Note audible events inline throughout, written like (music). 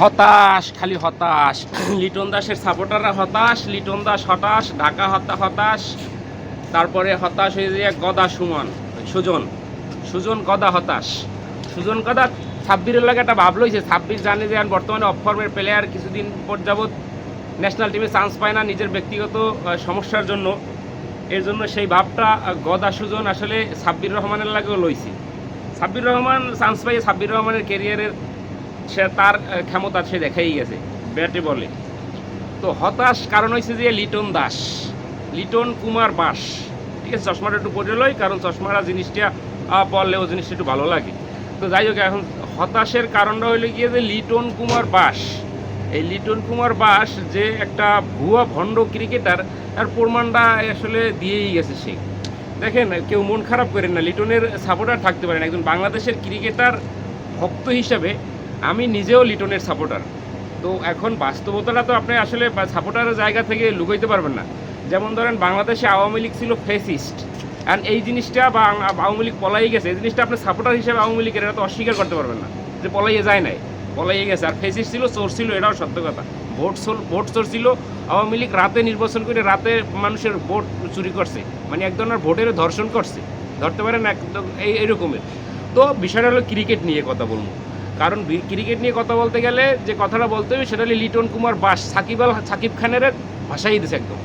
হতাশ, খালি হতাশ। লিটন দাসের সাপোর্টাররা হতাশ, লিটন দাস হতাশ, ঢাকা হতা হতাশ, তারপরে হতাশ হয়ে যায় গদা সুমন, সুজন। সুজন গদা হতাশ। সুজন গদা ছাব্বিরের লাগে একটা ভাব লইছে, ছাব্বিশ জানে যে বর্তমানে অফ ফর্মের প্লেয়ার কিছুদিন পর যাবৎ ন্যাশনাল টিমে চান্স পায় না নিজের ব্যক্তিগত সমস্যার জন্য। এর জন্য সেই ভাবটা গদা সুজন আসলে সাব্বির রহমানের লাগেও লইছে। সাব্বির রহমান চান্স পাইয়ে সাব্বির রহমানের ক্যারিয়ারের সে তার ক্ষমতা সে দেখাই গেছে। ব্যাটে বলে। তো হতাশ কারণ হয়েছে যে লিটন দাস, লিটন কুমার বাস। ঠিক আছে, চশমাটা একটু পরে লই, কারণ চশমাটা জিনিসটা পরলে ও জিনিসটা একটু ভালো লাগে। তো যাই হোক, এখন হতাশের কারণটা হইল গিয়ে যে লিটন কুমার বাস, এই লিটন কুমার বাস যে একটা ভুয়া ভণ্ড ক্রিকেটার, তার প্রমাণটা আসলে দিয়েই গেছে সে। দেখেন, কেউ মন খারাপ করেন না, লিটনের সাপোর্টার থাকতে পারেন একজন বাংলাদেশের ক্রিকেটার ভক্ত হিসাবে আমি নিজেও লিটনের সাপোর্টার তো এখন বাস্তবতাটা তো আপনি আসলে সাপোর্টারের জায়গা থেকে লুকাইতে পারবেন না। যেমন ধরেন বাংলাদেশে আওয়ামী লীগ ছিল ফেসিস্ট অ্যান্ড এই জিনিসটা বা আওয়ামী লীগ পলাই গেছে, এই জিনিসটা আপনি সাপোর্টার হিসেবে আওয়ামী লীগের এটা তো অস্বীকার করতে পারবেন না। যে পলাইয়ে যায় নাই, পলাইয়ে গেছে। আর ফেসিস্ট ছিল চোর ছিল, এটাও সত্য কথা। ভোট ভোট চোর ছিল, আওয়ামী লীগ রাতে নির্বাচন করে রাতে মানুষের ভোট চুরি করছে। মানে এক ধরনের ভোটের ধর্ষণ করছে। ধরতে পারেন একদম এই এরকমের তো বিষয়টা হলো ক্রিকেট নিয়ে কথা বলব। কারণ ক্রিকেট নিয়ে কথা বলতে গেলে যে কথাটা বলতে হবে সেটা হলো লিটন কুমার বাস, সাকিব আল সাকিব খানের ভাষাই দিছে একদম।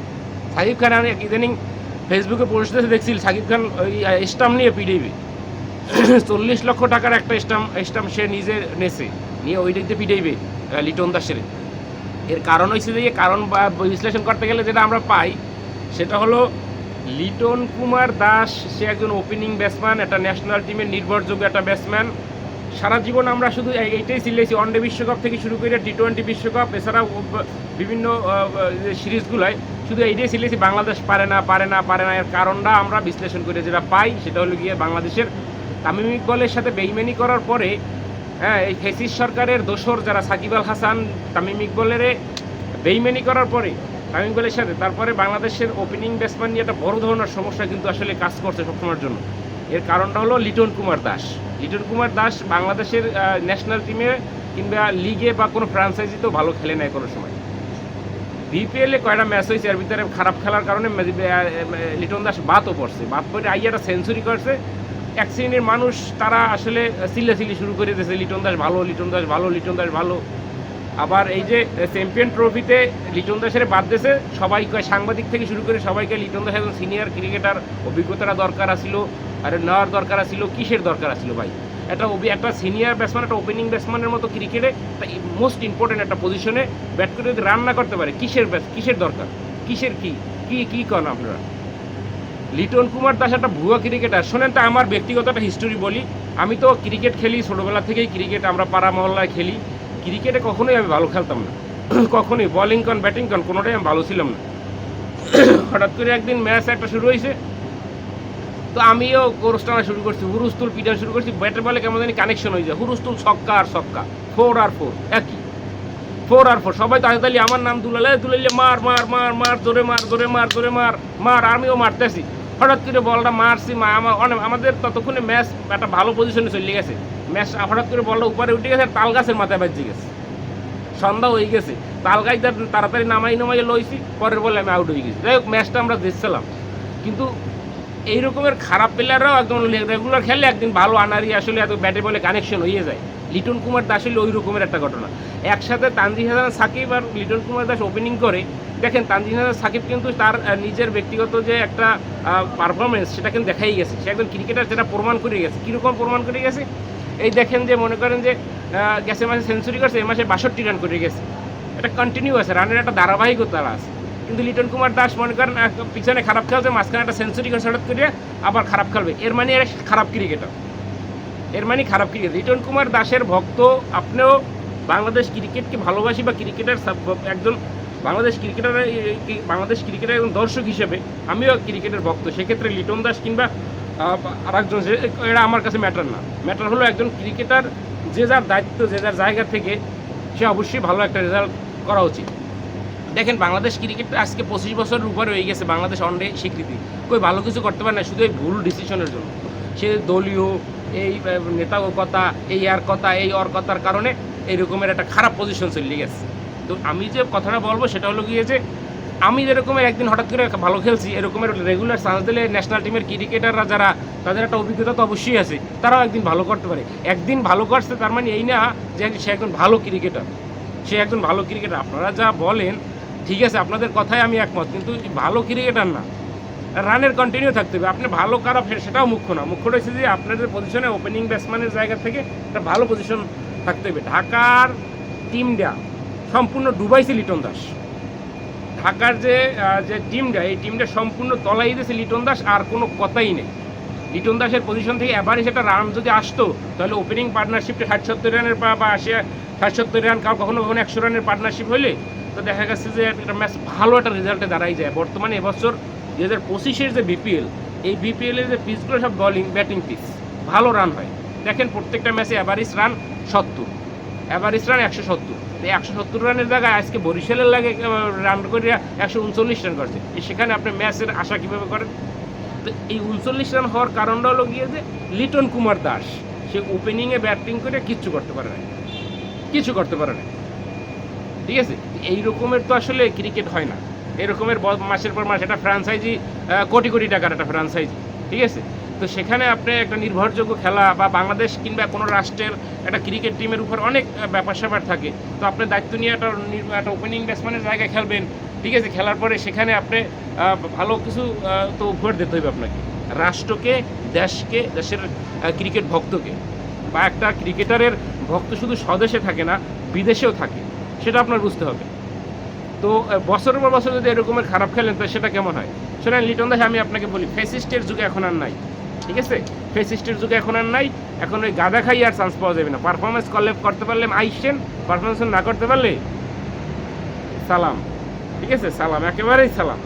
সাকিব খান আমি ইদানিং ফেসবুকে পোস্ট দেখছি সাকিব খান ওই স্টাম্প নিয়ে পিডিবি (clears throat) চল্লিশ লক্ষ টাকার একটা স্টাম্প স্টাম্প সে নিজে নেছে, নিয়ে ওই দিক দিয়ে পিটাইবে লিটন দাসের। এর কারণ হয়েছে যে, কারণ বা বিশ্লেষণ করতে গেলে যেটা আমরা পাই, সেটা হলো লিটন কুমার দাস, সে একজন ওপেনিং ব্যাটসম্যান একটা ন্যাশনাল টিমের নির্ভরযোগ্য একটা ব্যাটসম্যান সারা জীবন আমরা শুধু এই- এইটাই সিলেছি ওয়ানডে বিশ্বকাপ থেকে শুরু করে টি টোয়েন্টি বিশ্বকাপ, এছাড়াও বিভিন্ন সিরিজগুলোয় শুধু এইটাই সিলেছি বাংলাদেশ পারে না পারে না পারে না এর কারণটা আমরা বিশ্লেষণ করে যেটা পাই, সেটা হলো গিয়ে বাংলাদেশের তামিম ইকবলের সাথে বেইমানি করার পরে হ্যাঁ এই ফেসিস সরকারের দোসর যারা সাকিব আল হাসান, তামিম ইকবলের বেইমানি করার পরে, তামিম ইকবলের সাথে, তারপরে বাংলাদেশের ওপেনিং ব্যাটসম্যান নিয়ে একটা বড় ধরনের সমস্যা কিন্তু আসলে কাজ করছে সবসময়ের জন্য। এর কারণটা হলো লিটন কুমার দাস। লিটন কুমার দাস বাংলাদেশের ন্যাশনাল টিমে কিংবা লিগে বা কোনো ফ্রাঞ্চাইজিতেও ভালো খেলে নেয় কোনো সময়। বিপিএলে কয়টা ম্যাচ হয়েছে, এর ভিতরে খারাপ খেলার কারণে লিটন দাস বাদও পড়ছে। বাদ পড়ে আইয়াটা সেঞ্চুরি করছে। এক শ্রেণির মানুষ, তারা আসলে চিল্লাচিল্লি শুরু করে দিয়েছে, লিটন দাস ভালো, লিটন দাস ভালো, লিটন দাস ভালো। আবার এই যে চ্যাম্পিয়ন ট্রফিতে লিটন দাসের বাদ দিয়েছে সবাই কয় সাংবাদিক থেকে শুরু করে সবাইকে লিটন দাস একজন সিনিয়র ক্রিকেটার অভিজ্ঞতাটা দরকার আছিল। আর নেওয়ার দরকার আছিল, কিসের দরকার আছিল ভাই? একটা একটা সিনিয়র ব্যাটসম্যান একটা ওপেনিং ব্যাটসম্যানের মতো ক্রিকেটে মোস্ট ইম্পর্টেন্ট একটা পজিশনে ব্যাট করে যদি রান না করতে পারে, কিসের ব্যাট কিসের দরকার? কিসের কি? কি কি করেন আপনারা? লিটন কুমার দাস একটা ভুয়া ক্রিকেটার শোনেন তো, আমার ব্যক্তিগত একটা হিস্টোরি বলি। আমি তো ক্রিকেট খেলি, ছোটোবেলা থেকেই ক্রিকেট আমরা পাড়া মহল্লায় খেলি। ক্রিকেটে কখনোই আমি ভালো খেলতাম না। (clears throat) কখনোই বলিং কন ব্যাটিং কন, কোনোটাই আমি ভালো ছিলাম না। (clears throat) হঠাৎ করে একদিন ম্যাচ একটা শুরু হয়েছে তো আমিও কোর্স টানা শুরু করছি হুরুস্তুল পিটা শুরু করছি, ব্যাটের বলে কেমন জানি কানেকশন হয়ে যায়। হুরুস্তুল ছক্কা আর ছক্কা ফোর আর ফোর একই। ফোর আর ফোর সবাই তাড়াতাড়ি আমার নাম দুলালে দুলাইলে মার মার মার মার, জোরে মার জোরে মার জোরে মার মার আমিও মারতেছি। হঠাৎ করে বলটা মারছি, মা অনেক, আমাদের ততক্ষণে ম্যাচ একটা ভালো পজিশনে চলে গেছে। ম্যাচ, হঠাৎ করে বলটা উপরে উঠে গেছে, তাল গাছের মাথায় বাজে গেছে। সন্ধ্যা হয়ে গেছে। তাল গাছ তাড়াতাড়ি নামাই নামাই লইছি, পরের বলে আমি আউট হয়ে গেছি। যাই হোক, ম্যাচটা আমরা জিতছিলাম কিন্তু এই রকমের খারাপ প্লেয়াররাও একদম রেগুলার খেলে একদিন ভালো আনারি আসলে এত ব্যাটে বলে কানেকশন হয়ে যায়। লিটন কুমার দাস হলে ওই রকমের একটা ঘটনা। একসাথে তানজিদ হাসান, সাকিব আর লিটন কুমার দাস ওপেনিং করে, দেখেন তানজিদ হাসান, সাকিব কিন্তু তার নিজের ব্যক্তিগত যে একটা পারফরমেন্স সেটা কিন্তু দেখাই গেছে। সে একজন ক্রিকেটার যেটা প্রমাণ করে গেছে। কীরকম প্রমাণ করে গেছে? এই দেখেন যে মনে করেন যে গেছে মাসে সেঞ্চুরি করছে এ মাসে বাষট্টি রান করে গেছে। এটা কন্টিনিউ আছে রানের একটা ধারাবাহিকতা আছে। কিন্তু লিটন কুমার দাস মনে করেন পিছনে খারাপ খেলছে, মাঝখানে একটা সেঞ্চুরি করে হঠাৎ করে আবার খারাপ খেলবে। এর মানে এর খারাপ ক্রিকেটার এর মানে খারাপ ক্রিকেট লিটন কুমার দাসের ভক্ত, আপনিও বাংলাদেশ ক্রিকেটকে ভালোবাসি বা ক্রিকেটার একজন বাংলাদেশ ক্রিকেটার বাংলাদেশ ক্রিকেটের একজন দর্শক হিসেবে আমিও ক্রিকেটের ভক্ত। সেক্ষেত্রে লিটন দাস কিংবা আর একজন এরা আমার কাছে ম্যাটার না। ম্যাটার হলো একজন ক্রিকেটার যে যার দায়িত্ব, যে যার জায়গা থেকে সে অবশ্যই ভালো একটা রেজাল্ট করা উচিত। দেখেন বাংলাদেশ ক্রিকেট আজকে পঁচিশ বছরের উপরে হয়ে গেছে বাংলাদেশ অনডে স্বীকৃতি। কই ভালো কিছু করতে পারে না শুধু এই ভুল ডিসিশনের জন্য। সে দলীয় এই আহ, নেতা কথা এই আর কথা এই অর কথার কারণে এইরকমের একটা খারাপ পজিশন চলে গেছে। তো আমি যে কথাটা বলব সেটা হলো গিয়ে যে আমি যেরকমের একদিন হঠাৎ করে ভালো খেলছি এরকমের রেগুলার চান্স দিলে ন্যাশনাল টিমের ক্রিকেটাররা যারা তাদের একটা অভিজ্ঞতা তো অবশ্যই আছে তারাও একদিন ভালো করতে পারে। একদিন ভালো করছে তার মানে এই না যে সে একজন ভালো ক্রিকেটার সে একজন ভালো ক্রিকেটার আপনারা যা বলেন ঠিক আছে, আপনাদের কথায় আমি একমত, কিন্তু ভালো ক্রিকেটার না। রানের কন্টিনিউ থাকতে হবে। আপনি ভালো খারাপ সেটাও মুখ্য না। মুখ্য রয়েছে যে আপনাদের পজিশনে ওপেনিং ব্যাটসম্যানের জায়গা থেকে একটা ভালো পজিশন থাকতে হবে। ঢাকার টিমটা সম্পূর্ণ ডুবাইছে লিটন দাস। ঢাকার যে যে টিমটা এই টিমটা সম্পূর্ণ তলাই দিয়েছে লিটন দাস, আর কোনো কথাই নেই। লিটন দাসের পজিশন থেকে এবারে সেটা রান যদি আসতো, তাহলে ওপেনিং পার্টনারশিপটা ষাট সত্তর রানের বা আশি, ষাট সত্তর রান, কাউ কখনো কখনো একশো রানের পার্টনারশিপ হইলে তো দেখা গেছে যে একটা ম্যাচ ভালো একটা রেজাল্টে দাঁড়াই যায়। বর্তমানে এবছর দু হাজার পঁচিশের যে বিপিএল এই বিপিএলের যে পিচগুলো সব বলিং ব্যাটিং পিচ ভালো রান হয়। দেখেন প্রত্যেকটা ম্যাচে অ্যাভারেজ রান সত্তর। অ্যাভারেজ রান একশো সত্তর। একশো সত্তর রানের জায়গায় আজকে বরিশালের লাগে রান করে একশো উনচল্লিশ রান করছে। সেখানে আপনি ম্যাচের আশা কীভাবে করেন? তো এই উনচল্লিশ রান হওয়ার কারণটা হলো গিয়ে যে লিটন কুমার দাস, সে ওপেনিংয়ে ব্যাটিং করে কিচ্ছু করতে পারে না কিছু করতে পারে না ঠিক আছে? এই রকমের তো আসলে ক্রিকেট হয় না। এরকমের মাসের পর মাস এটা ফ্রাঞ্চাইজি কোটি কোটি টাকার একটা ফ্রাঞ্চাইজি ঠিক আছে? তো সেখানে আপনি একটা নির্ভরযোগ্য খেলা বা বাংলাদেশ কিংবা কোনো রাষ্ট্রের একটা ক্রিকেট টিমের উপর অনেক ব্যাপার স্যাপার থাকে। তো আপনার দায়িত্ব নিয়ে একটা একটা ওপেনিং ব্যাটসম্যানের জায়গায় খেলবেন, ঠিক আছে? খেলার পরে সেখানে আপনি ভালো কিছু তো উপহার দিতে হবে আপনাকে। রাষ্ট্রকে, দেশকে, দেশের ক্রিকেট ভক্তকে। বা একটা ক্রিকেটারের ভক্ত শুধু স্বদেশে থাকে না, বিদেশেও থাকে। সেটা আপনার বুঝতে হবে। তো বছরের পর বছর যদি এরকমের খারাপ খেলেন, তাহলে সেটা কেমন হয়? শোনেন, লিটন দাস, আমি আপনাকে বলি ফেসিস্টের যুগে এখন আর নাই, ঠিক আছে? ফেসিস্টের যুগে এখন আর নাই, এখন ওই গাঁদা খাই আর চান্স পাওয়া যাবে না। পারফরমেন্স কলে করতে পারলে আইসেন পারফরমেন্স না করতে পারলে সালাম, ঠিক আছে? সালাম, একেবারেই সালাম।